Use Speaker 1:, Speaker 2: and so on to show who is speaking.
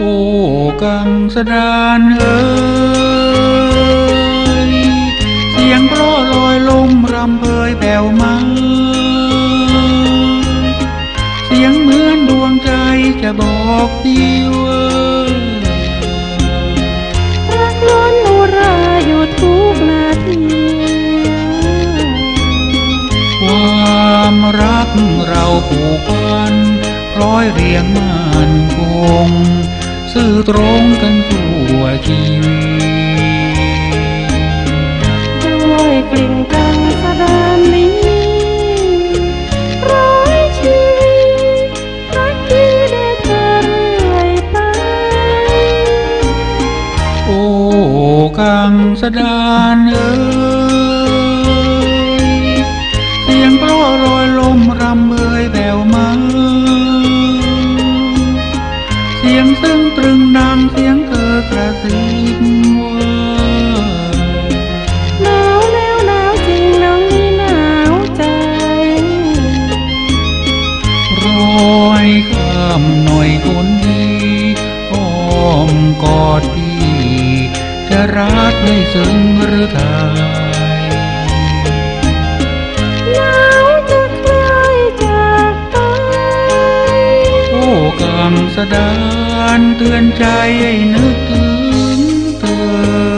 Speaker 1: โอ้กังสดานเอยเสียงเพราะลอยลมรำเพยแผ่วมาเสียงเหมือนดวงใจจะบอกดีว่า
Speaker 2: รักล้นอุราอยู่ทุกนาที
Speaker 1: ความรักเราผูกพันคล้อยเรียงมันคง ซื่อตรงกันทั่วชีวิต
Speaker 2: ด้วยกลิ่นกังสดานนี้ร้อยชีวิตรักที่ได้เธอเรื่อยไป
Speaker 1: โอ้กังสดานเอ๋ย หน่อยคนดีอ้อมกอดพี่จะรักให้ซึ้งหรือไทย
Speaker 2: หนาวจะคลายจากไป
Speaker 1: โอ้กังสดานเตือนใจให้นึกถึงเธอ